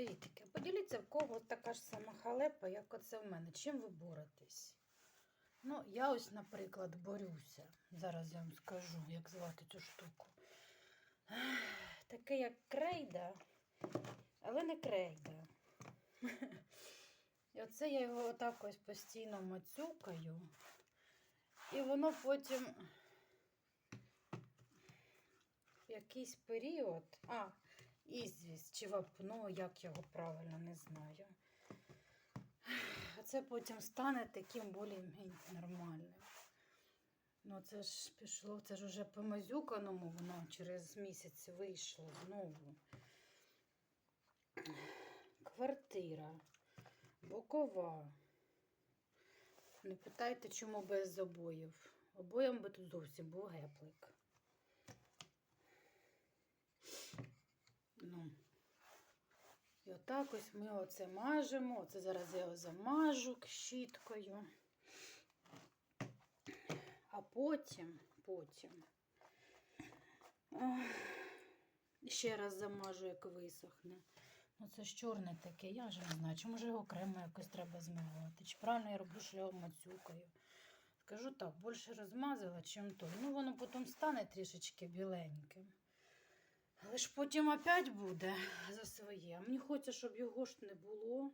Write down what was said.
Привітики. Поділіться, в кого така ж сама халепа, як оце в мене. Чим ви боретесь? Ну, я ось, наприклад, борюся. Зараз я вам скажу, як звати цю штуку. Таке, як крейда, але не крейда. І оце я його отак ось постійно мацюкаю. І воно потім в якийсь період. А, ізвість чи вапно, як його правильно не знаю. А це потім стане таким більш нормальним. Ну, це ж пішло, це ж уже по мазюканому воно через місяць вийшло знову. Квартира. Бокова. Не питайте, чому без обоїв. Обоєм би тут зовсім був геплик. Ну. Отак ось ми оце мажемо. Оце зараз я його замажу щіткою. А потім, потім. Ще раз замажу, як висохне. Ну це ж чорне таке, я вже не знаю, чи може його окремо якось треба змивати. Чи правильно я роблю, що я його мацюкаю. Скажу так, більше розмазала, чим то. Ну, воно потім стане трішечки біленьким. Але ж потім опять буде за своє. Мені хочеться, щоб його ж не було.